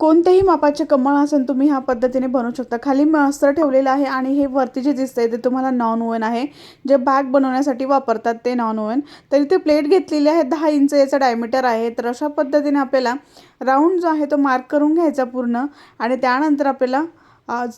कोणतेही मापाचे कमळ आसन तुम्ही ह्या पद्धतीने बनवू शकता. खाली मस्त्र ठेवलेलं आहे आणि हे वरती जे दिसतंय ते तुम्हाला नॉन ओवन आहे. जे बॅग बनवण्यासाठी वापरतात ते नॉन ओवन तर इथे प्लेट घेतलेली आहे दहा इंच याचा डायमीटर आहे. तर अशा पद्धतीने आपल्याला राऊंड जो आहे तो मार्क करून घ्यायचा पूर्ण. आणि त्यानंतर आपल्याला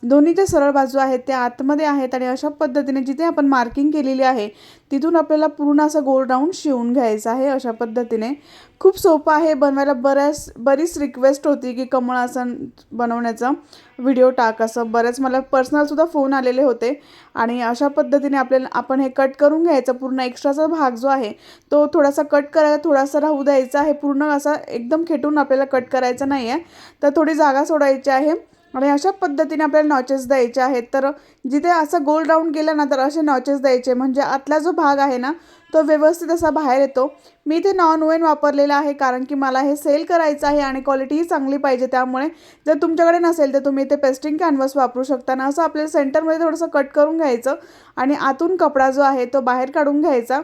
दोन्ही ज्या सरळ बाजू आहेत त्या आतमध्ये आहेत आणि अशा पद्धतीने जिथे आपण मार्किंग केलेली आहे तिथून आपल्याला पूर्ण असं गोल राऊंड शिवून घ्यायचं आहे अशा पद्धतीने. खूप सोपं आहे बनवायला बऱ्याच बरीच रिक्वेस्ट होती की कमळ आसन बनवण्याचा व्हिडिओ टाक असं. बऱ्याच मला पर्सनलसुद्धा फोन आलेले होते आणि अशा पद्धतीने आपल्याला आपण हे कट करून घ्यायचं. पूर्ण एक्स्ट्राचा भाग जो आहे तो थोडासा कट करायला थोडासा राहू द्यायचा आहे. पूर्ण असा एकदम खेटून आपल्याला कट करायचा नाही आहे तर थोडी जागा सोडायची आहे. आणि अशा पद्धतीने आपल्याला नॉचेस द्यायचे आहेत. तर जिथे असं गोल राऊंड गेलं ना तर असे नॉचेस द्यायचे. म्हणजे आतला जो भाग आहे ना तो व्यवस्थित असा बाहेर येतो. मी इथे नॉन वेन वापरलेला आहे कारण की मला हे सेल करायचं आहे आणि क्वालिटीही चांगली पाहिजे. त्यामुळे जर तुमच्याकडे नसेल तर तुम्ही इथे पेस्टिंग कॅनव्हस वापरू शकता. ना असं आपल्याला सेंटरमध्ये थोडंसं कट करून घ्यायचं. आणि आतून कपडा जो आहे तो बाहेर काढून घ्यायचा.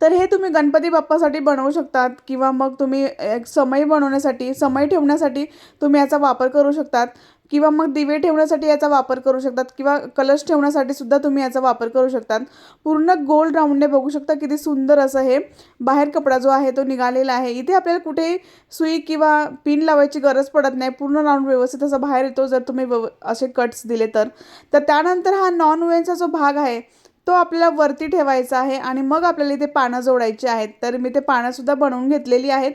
तर हे तुम्ही गणपती बाप्पासाठी बनवू शकतात किंवा मग तुम्ही एक समई बनवण्यासाठी समई ठेवण्यासाठी तुम्ही याचा वापर करू शकतात किंवा मग दिवे ठेवण्यासाठी याचा वापर करू शकतात किंवा कलश ठेवण्यासाठी सुद्धा तुम्ही याचा वापर करू शकतात. पूर्ण गोल राऊंडने बघू शकता किती सुंदर असं हे बाहेर कपडा जो आहे तो निघालेला आहे. इथे आपल्याला कुठेही सुई किंवा पिन लावायची गरज पडत नाही. पूर्ण राऊंड व्यवस्थित असा बाहेर येतो जर तुम्ही व्यव असे कट्स दिले तर. तर त्यानंतर हा नॉन ओव्हनचा जो भाग आहे तो आपल्याला वरती ठेवायचा आहे आणि मग आपल्याला इथे पानं जोडायची आहेत. तर मी ते पानंसुद्धा बनवून घेतलेली आहेत.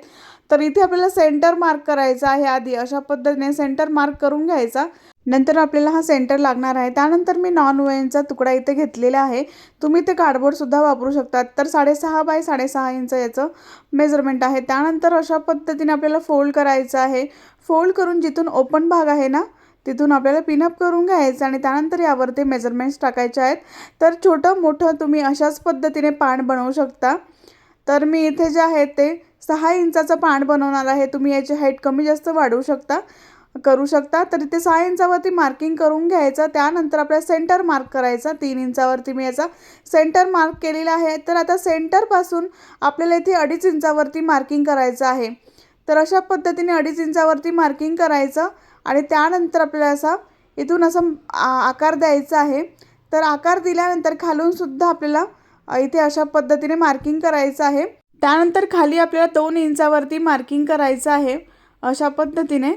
तर इथे आपल्याला सेंटर मार्क करायचा आहे आधी. अशा पद्धतीने सेंटर मार्क करून घ्यायचा. नंतर आपल्याला हा सेंटर लागणार आहे. त्यानंतर मी नॉन वेनचा तुकडा इथे घेतलेला आहे. तुम्ही ते कार्डबोर्डसुद्धा वापरू शकतात. तर साडेसहा बाय साडेसहा इंच याचं मेजरमेंट आहे. त्यानंतर अशा पद्धतीने आपल्याला फोल्ड करायचं आहे. फोल्ड करून जिथून ओपन भाग आहे ना तिथून आपल्याला पिनअप करून घ्यायचं आणि त्यानंतर यावर ते मेजरमेंट्स टाकायचे आहेत. तर छोटं मोठं तुम्ही अशाच पद्धतीने पान बनवू शकता. तर मी इथे जे आहे ते सहा इंचाचं पान बनवणार आहे. तुम्ही याची हाईट कमी जास्त वाढवू शकता करू शकता. तर इथे सहा इंचावरती मार्किंग करून घ्यायचं. त्यानंतर आपल्याला सेंटर मार्क करायचा. तीन इंचावरती मी याचा सेंटर मार्क केलेला आहे. तर आता सेंटरपासून आपल्याला इथे अडीच इंचावरती मार्किंग करायचं आहे. तर अशा पद्धतीने अडीच इंचावरती मार्किंग करायचं. आणि त्यानंतर आपल्याला असा इथून असा आकार द्यायचा आहे. तर आकार दिल्यानंतर खालून सुद्धा आपल्याला इथे अशा पद्धतीने मार्किंग करायचं आहे. त्यानंतर खाली आपल्याला दोन इंचावरती मार्किंग करायचं आहे अशा पद्धतीने.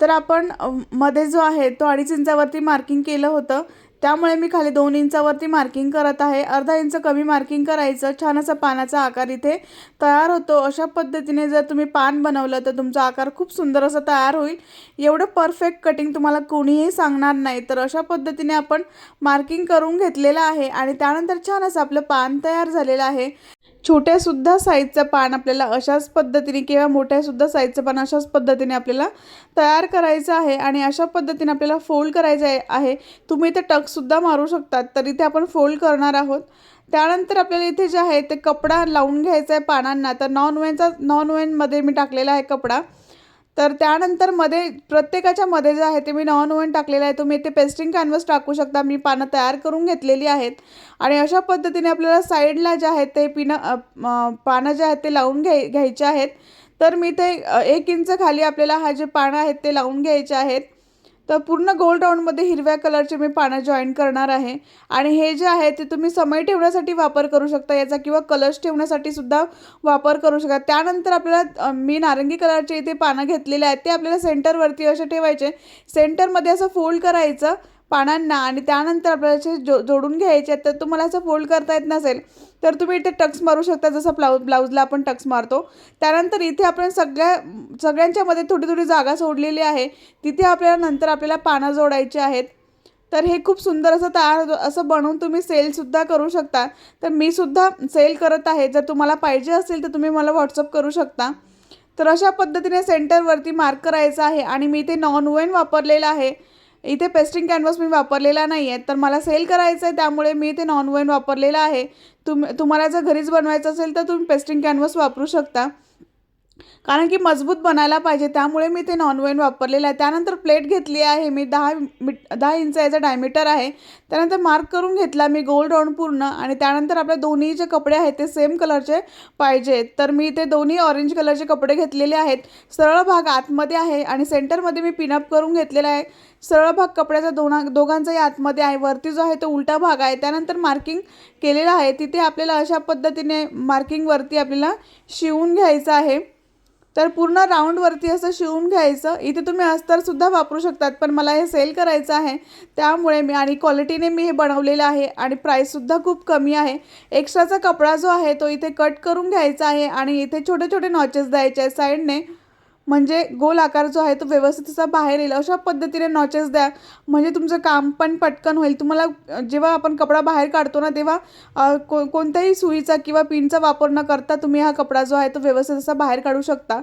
तर आपण मध्ये जो आहे तो अडीच इंचावरती मार्किंग केलं होतं. त्यामुळे मी खाली दोन इंचावरती मार्किंग करत आहे. अर्धा इंच कमी मार्किंग करायचं. छान असा पानाचा आकार इथे तयार होतो. अशा पद्धतीने जर तुम्ही पान बनवलं तर तुमचा आकार खूप सुंदर असा तयार होईल. एवढं परफेक्ट कटिंग तुम्हाला कोणीही सांगणार नाही. तर अशा पद्धतीने आपण मार्किंग करून घेतलेलं आहे आणि त्यानंतर छान असं आपलं पान तयार झालेलं आहे. छोट्यासुद्धा साईजचं पान आपल्याला अशाच पद्धतीने किंवा मोठ्यासुद्धा साईजचं पान अशाच पद्धतीने आपल्याला तयार करायचं आहे आणि अशा पद्धतीने आपल्याला फोल्ड करायचं आहे तुम्ही इथे टकसुद्धा मारू शकतात तर इथे आपण फोल्ड करणार आहोत. त्यानंतर आपल्याला इथे जे आहे ते कपडा लावून घ्यायचा आहे पानांना. तर नॉन वेनचा नॉन वेनमध्ये मी टाकलेला आहे कपडा. तर त्यानंतरमध्ये प्रत्येकाच्या मध्ये जे आहे ते मी नॉन ओवन टाकलेलं आहे. तुम्ही ते पेस्टिंग कॅनव्हस टाकू शकता. मी पानं तयार करून घेतलेली आहेत. आणि अशा पद्धतीने आपल्याला साईडला जे आहेत ते पिनं पानं जे आहेत ते लावून घ्याय घ्यायचे आहेत. तर मी ते एक इंच खाली आपल्याला हा जे पानं आहेत ते लावून घ्यायचे आहेत. तर पूर्ण गोल राऊंडमध्ये हिरव्या कलरचे मी पानं जॉईन करणार आहे. आणि हे जे आहे ते तुम्ही समय ठेवण्यासाठी वापर करू शकता याचा किंवा कलर्स ठेवण्यासाठी सुद्धा वापर करू शकता. त्यानंतर आपल्याला मी नारंगी कलरचे इथे पानं घेतलेले आहेत ते आपल्याला सेंटरवरती असे ठेवायचे. सेंटरमध्ये असं फोल्ड करायचं पानांना आणि त्यानंतर आपल्याला जो जोडून घ्यायचे आहेत तर तुम्हाला असं फोल्ड करता येत नसेल तर तुम्ही इथे टक्स मारू शकता जसं ब्लाऊज ब्लाऊजला आपण टक्स मारतो. त्यानंतर इथे आपण सगळ्या सगळ्यांच्यामध्ये थोडी थोडी जागा सोडलेली आहे. तिथे आपल्याला नंतर आपल्याला पानं जोडायची आहेत. तर हे खूप सुंदर असं तयार असं बनवून तुम्ही सेलसुद्धा करू शकता. तर मी सुद्धा सेल करत आहे. जर तुम्हाला पाहिजे असेल तर तुम्ही मला व्हॉट्सअप करू शकता. तर अशा पद्धतीने सेंटरवरती मार्क करायचं आहे आणि मी इथे नॉन वेन वापरलेलं आहे. इथे पेस्टिंग कॅनव्हास मी वापरलेला नाही आहे तर मला सेल करायचं आहे त्यामुळे मी इथे नॉन ओव्हन वापरलेला आहे. तुम तुम्हाला जर घरीच बनवायचं असेल तर तुम्ही पेस्टिंग कॅनव्हास वापरू शकता. कारण की मजबूत बनायला पाहिजे त्यामुळे मी ते नॉनवेन वापरलेलं आहे. त्यानंतर प्लेट घेतली आहे मी दहा मीट दहा इंच याचा डायमीटर आहे. त्यानंतर मार्क करून घेतला मी गोल राऊंड पूर्ण आणि त्यानंतर आपल्या दोन्ही जे कपडे आहेत ते सेम कलरचे पाहिजेत तर मी ते दोन्ही ऑरेंज कलरचे कपडे घेतलेले आहेत. सरळ भाग आतमध्ये आहे आणि सेंटरमध्ये मी पिनअप करून घेतलेला आहे. सरळ भाग कपड्याचा दोना दोघांचाही आतमध्ये आहे. वरती जो आहे तो उलटा भाग आहे. त्यानंतर मार्किंग केलेलं आहे. तिथे आपल्याला अशा पद्धतीने मार्किंगवरती आपल्याला शिवून घ्यायचं आहे. तर पूर्ण राऊंडवरती असं शिवून घ्यायचं. इथे तुम्ही अस्तरसुद्धा वापरू शकतात पण मला हे सेल करायचं आहे. त्यामुळे मी आणि क्वालिटीने मी हे बनवलेलं आहे आणि प्राईससुद्धा खूप कमी आहे. एक्स्ट्राचा कपडा जो आहे तो इथे कट करून घ्यायचा आहे आणि इथे छोटे छोटे नॉचेस द्यायचे आहे साईडने. म्हणजे गोल आकार जो आहे तो व्यवस्थित असा बाहेर येईल. अशा पद्धतीने नॉचेस द्या. म्हणजे तुमचं काम पण पटकन होईल. तुम्हाला जेव्हा आपण कपडा बाहेर काढतो ना तेव्हा को कोणत्याही सुईचा किंवा पिनचा वापर न करता तुम्ही हा कपडा जो आहे तो व्यवस्थित असा बाहेर काढू शकता.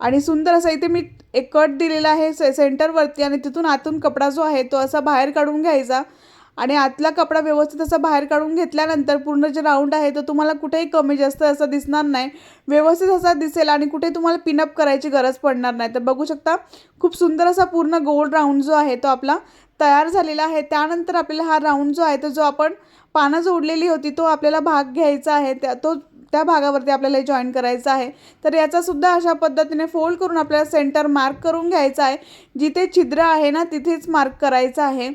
आणि सुंदर असा इथे मी एक कट दिलेला आहे से सेंटरवरती आणि तिथून आतून कपडा जो आहे तो असा बाहेर काढून घ्यायचा. आणि आतला कपडा व्यवस्थित असा बाहेर काढून घेतल्यानंतर पूर्ण जे राऊंड आहे तो तुम्हाला कुठेही कमी जास्त असं दिसणार नाही. व्यवस्थित असा दिसेल आणि कुठे तुम्हाला पिनअप करायची गरज पडणार नाही. तर बघू शकता खूप सुंदर असा पूर्ण गोल राऊंड जो आहे तो आपला तयार झालेला आहे. त्यानंतर आपल्याला हा राऊंड जो आहे तो जो आपण पानं जोडलेली होती तो आपल्याला भाग घ्यायचा आहे. त्या तो त्या भागावरती आपल्याला जॉईन करायचं आहे. तर याचासुद्धा अशा पद्धतीने फोल्ड करून आपल्याला सेंटर मार्क करून घ्यायचा आहे. जिथे छिद्र आहे ना तिथेच मार्क करायचं आहे.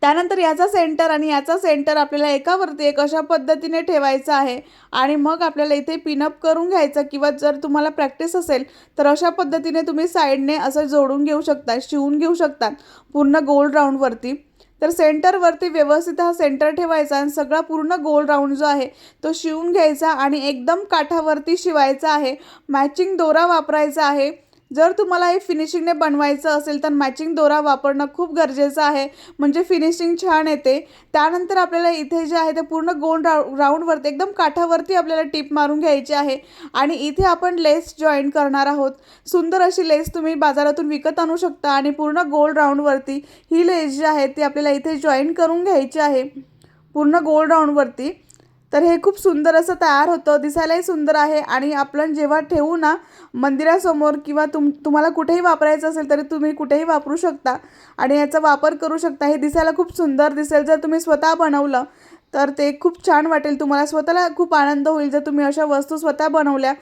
त्यानंतर याचा सेंटर आणि याचा सेंटर आपल्याला एकावरती एक अशा पद्धतीने ठेवायचा आहे. आणि मग आपल्याला इथे पिनअप करून घ्यायचं किंवा जर तुम्हाला प्रॅक्टिस असेल तर अशा पद्धतीने तुम्ही साईडने असं जोडून घेऊ शकता शिवून घेऊ शकतात पूर्ण गोल राऊंडवरती तर सेंटरवरती व्यवस्थित हा सेंटर ठेवायचा आणि सगळा पूर्ण गोल राऊंड जो आहे तो शिवून घ्यायचा आणि एकदम काठावरती शिवायचा आहे. मॅचिंग दोरा वापरायचा आहे. जर तुम्हाला हे फिनिशिंगने बनवायचं असेल तर मॅचिंग दोरा वापरणं खूप गरजेचं आहे. म्हणजे फिनिशिंग छान येते. त्यानंतर आपल्याला इथे जे आहे ते पूर्ण गोल राऊ राऊंडवरती एकदम काठावरती आपल्याला टिप मारून घ्यायची आहे. आणि इथे आपण लेस जॉईन करणार आहोत. सुंदर अशी लेस तुम्ही बाजारातून विकत आणू शकता आणि पूर्ण गोल राऊंडवरती ही लेस जी आहे ती आपल्याला इथे जॉईन करून घ्यायची आहे. पूर्ण गोल राऊंडवरती तर हे खूप सुंदर असं तयार होतं. दिसायलाही सुंदर आहे आणि आपण जेव्हा ठेवू ना मंदिरासमोर किंवा तुम तुम्हाला कुठेही वापरायचं असेल तरी तुम्ही कुठेही वापरू शकता आणि याचा वापर करू शकता. हे दिसायला खूप सुंदर दिसेल. जर तुम्ही स्वतः बनवलं तर ते खूप छान वाटेल. तुम्हाला स्वतःला खूप आनंद होईल. जर तुम्ही अशा वस्तू स्वतः बनवल्या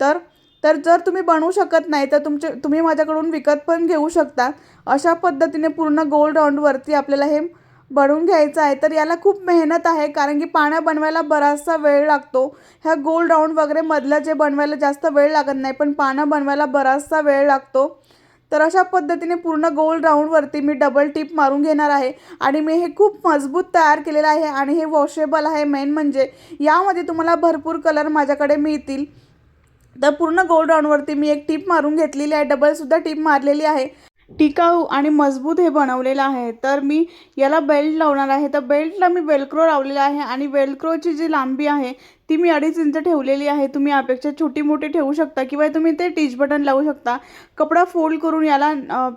तर तर जर तुम्ही बनवू शकत नाही तर तुमचे तुम्ही माझ्याकडून विकत पण घेऊ शकता. अशा पद्धतीने पूर्ण गोल राऊंडवरती आपल्याला हे बनवून घ्यायचं आहे तर याला खूप मेहनत आहे कारण की पाण्या बनवायला बराचसा वेळ लागतो. ह्या गोल राऊंड वगैरे मधलं जे बनवायला जास्त वेळ लागत नाही पण पानं बनवायला बराचसा वेळ लागतो. तर अशा पद्धतीने पूर्ण गोल राऊंडवरती मी डबल टिप मारून घेणार आहे आणि मी हे खूप मजबूत तयार केलेलं आहे आणि हे वॉशेबल आहे. मेन म्हणजे यामध्ये तुम्हाला भरपूर कलर माझ्याकडे मिळतील. तर पूर्ण गोल राऊंडवरती मी एक टीप मारून घेतलेली आहे डबलसुद्धा टीप मारलेली आहे. टिकाऊ आणि मजबूत हे बनवलेलं आहे. तर मी याला बेल्ट लावणार आहे. तर बेल्टला मी वेलक्रो लावलेला आहे आणि वेलक्रोची जी लांबी आहे ती मी अडीच इंच ठेवलेली आहे. तुम्ही यापेक्षा छोटी मोठी ठेवू शकता किंवा तुम्ही ते टीच बटन लावू शकता. कपडा फोल्ड करून याला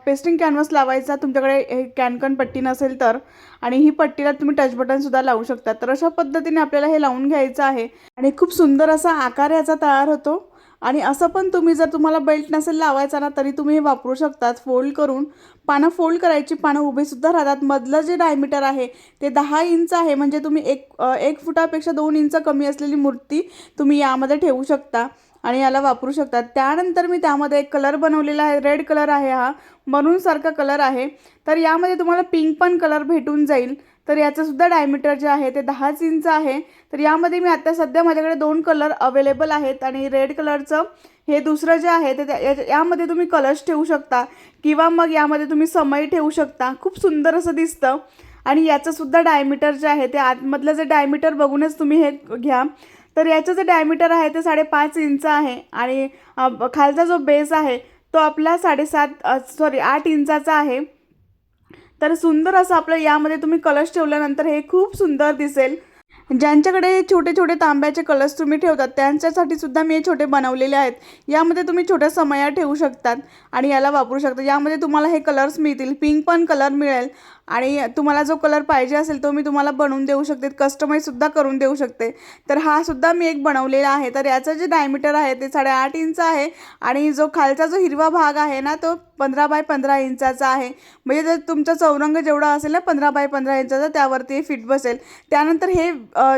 पेस्टिंग कॅनव्हास लावायचा. तुमच्याकडे हे कॅनकन पट्टी नसेल तर. आणि ही पट्टीला तुम्ही टच बटनसुद्धा लावू शकता. तर अशा पद्धतीने आपल्याला हे लावून घ्यायचं आहे. आणि खूप सुंदर असा आकार याचा तयार होतो. आणि असं पण तुम्ही जर तुम्हाला बेल्ट नसेल लावायचा ना तरी तुम्ही हे वापरू शकतात फोल्ड करून. पानं फोल्ड करायची पानं उभीसुद्धा राहतात. मधलं जे डायमीटर आहे ते दहा इंच आहे. म्हणजे तुम्ही एक एक फुटापेक्षा दोन इंच कमी असलेली मूर्ती तुम्ही यामध्ये ठेवू शकता आणि याला वापरू शकता. त्यानंतर मी त्यामध्ये एक कलर बनवलेला आहे. रेड कलर आहे हा. मरूनसारखा कलर आहे. तर यामध्ये तुम्हाला पिंक पण कलर भेटून जाईल. तर याचंसुद्धा डायमीटर जे आहे ते दहाच इंच आहे. तर यामध्ये मी आत्ता सध्या माझ्याकडे दोन कलर अवेलेबल आहेत आणि रेड कलरचं हे दुसरं जे आहे ते त्या- यामध्ये तुम्ही कलर्स ठेवू शकता किंवा मग यामध्ये तुम्ही समई ठेवू शकता. खूप सुंदर असं दिसतं. आणि याचंसुद्धा डायमीटर जे आहे ते आतमधलं जे डायमीटर बघूनच तुम्ही हे घ्या. तर याचं जे डायमीटर आहे ते साडेपाच इंच आहे आणि खालचा जो बेस आहे तो आपला साडेसात सॉरी आठ इंचाचा आहे. तर सुंदर असं आपलं यामध्ये तुम्ही कलश ठेवल्यानंतर हे खूप सुंदर दिसेल. ज्यांच्याकडे छोटे छोटे तांब्याचे कलर्स तुम्ही ठेवतात त्यांच्यासाठी सुद्धा मी हे छोटे बनवलेले आहेत. यामध्ये तुम्ही छोट्या समया ठेवू शकतात आणि याला वापरू शकता. यामध्ये तुम्हाला हे कलर्स मिळतील पिंक पण कलर मिळेल. आणि तुम्हाला जो कलर पाहिजे असेल तो मी तुम्हाला बनवून देऊ शकते कस्टमाईजसुद्धा करून देऊ शकते. तर हा सुद्धा मी एक बनवलेला आहे. तर याचं जे डायमीटर आहे ते साडेआठ इंच आहे आणि जो खालचा जो हिरवा भाग आहे ना तो पंधरा बाय पंधरा इंचाचा आहे. म्हणजे जर तुमचा चौरंग जेवढा असेल ना पंधरा बाय पंधरा इंचाचा त्यावरती फिट बसेल. त्यानंतर हे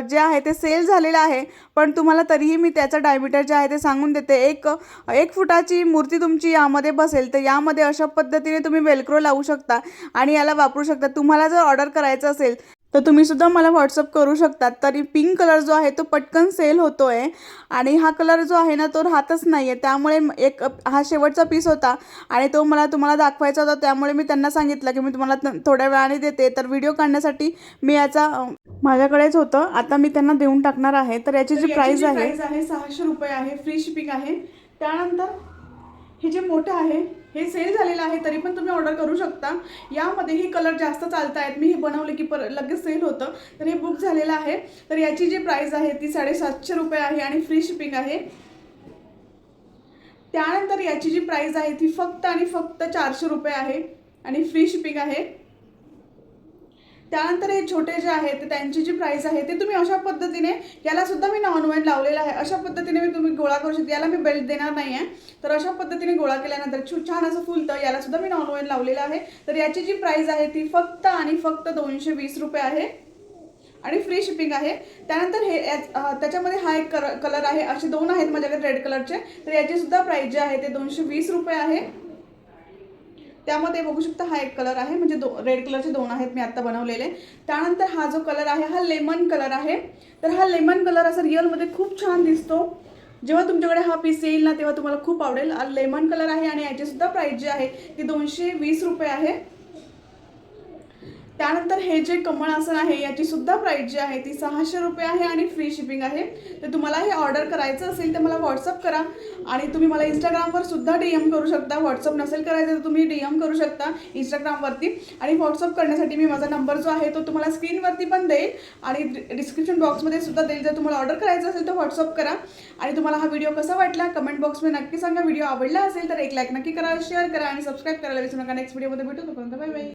जे आहे ते सेल झालेलं आहे. पण तुम्हाला तरीही मी त्याचं डायमीटर जे आहे ते सांगून देते. एक एक फुटाची मूर्ती तुमची यामध्ये बसेल. तर यामध्ये अशा पद्धतीने तुम्ही वेलक्रो लावू शकता आणि याला वापरू शकता. तुम्हाला जर ऑर्डर करायचं असेल तर तुम्ही सुद्धा मला व्हॉट्सअप करू शकतात तरी पिंक कलर जो आहे तो पटकन सेल होतो आहे आणि हा कलर जो आहे ना तो राहतच नाही आहे त्यामुळे एक हा शेवटचा पीस होता. आणि तो मला तुम्हाला दाखवायचा होता. त्यामुळे मी त्यांना सांगितलं की मी तुम्हाला थोड्या वेळाने देते. तर व्हिडिओ काढण्यासाठी मी याचा माझ्याकडेच होतं. आता मी त्यांना देऊन टाकणार आहे. तर याची जी प्राईस आहे आहे सहाशे रुपये आहे. फ्री शिपिंग आहे. त्यानंतर हे जे मोठं आहे हे सेल झालेलं आहे तरी पण तुम्ही ऑर्डर करू शकता. यामध्ये ही कलर जास्त चालत आहेत मी हे बनवले की पर लगेच सेल होतं. तर हे बुक झालेलं आहे. तर याची जी प्राईस आहे ती साडेसातशे रुपये आहे आणि फ्री शिपिंग आहे. त्यानंतर याची जी प्राईस आहे ती फक्त आणि फक्त चारशे रुपये आहे आणि फ्री शिपिंग आहे. त्यानंतर हे छोटे जे आहेत ते त्यांची जी प्राईस आहे ते तुम्ही अशा पद्धतीने याला सुद्धा मी नॉन वेन लावलेला आहे. अशा पद्धतीने मी तुम्ही गोळा करू शकता. याला मी बेल्ट देणार नाही आहे तर अशा पद्धतीने गोळा केल्यानंतर छू छान असं फुलतं. याला सुद्धा मी नॉन वेन लावलेलं आहे. तर याची जी प्राईस आहे ती फक्त आणि फक्त दोनशे वीस रुपये आहे. आणि फ्री शिपिंग आहे. त्यानंतर हे त्याच्यामध्ये हा एक कलर आहे. असे दोन आहेत माझ्याकडे रेड कलरचे तर याची सुद्धा प्राईस जे आहे ते दोनशे वीस रुपये आहे. त्यामध्ये बघू शकता हा एक कलर आहे. म्हणजे दो रेड कलरचे दोन आहेत मी आत्ता बनवलेले. त्यानंतर हा जो कलर आहे हा लेमन कलर आहे. तर हा लेमन कलर असा रिअलमध्ये खूप छान दिसतो. जेव्हा तुमच्याकडे हा पीस येईल ना तेव्हा तुम्हाला खूप आवडेल. लेमन कलर आहे आणि याचीसुद्धा प्राईस जी आहे ती दोनशे वीस रुपये आहे. त्यानंतर हे जे कमळ आसन आहे याची सुद्धा प्राईस जी आहे ती सहाशे रुपये आहे आणि फ्री शिपिंग आहे. तर तुम्हाला हे ऑर्डर करायचं असेल तर मला व्हॉट्सअप करा. आणि तुम्ही मला इंस्टाग्रामवर सुद्धा डी एम करू शकता. व्हॉट्सअप नसेल करायचं तर तुम्ही डी एम करू शकता इंस्टाग्रामवरती आणि व्हॉट्सअप करण्यासाठी मी माझा नंबर जो आहे तो तुम्हाला स्क्रीनवरती पण देईल. आणि डिस्क्रिप्शन बॉक्समध्ये सुद्धा देईल. जर तुम्हाला ऑर्डर करायचं असेल तर व्हॉट्सअप करा. आणि तुम्हाला हा व्हिडिओ कसा वाटला कमेंट बॉक्समध्ये नक्की सांगा. व्हिडिओ आवडला असेल तर एक लाईक नक्की करा शेअर करा आणि सबस्क्राईब करायला विसरू नका. नेक्स्ट व्हिडिओमध्ये भेटू. तोपर्यंत बाय बाय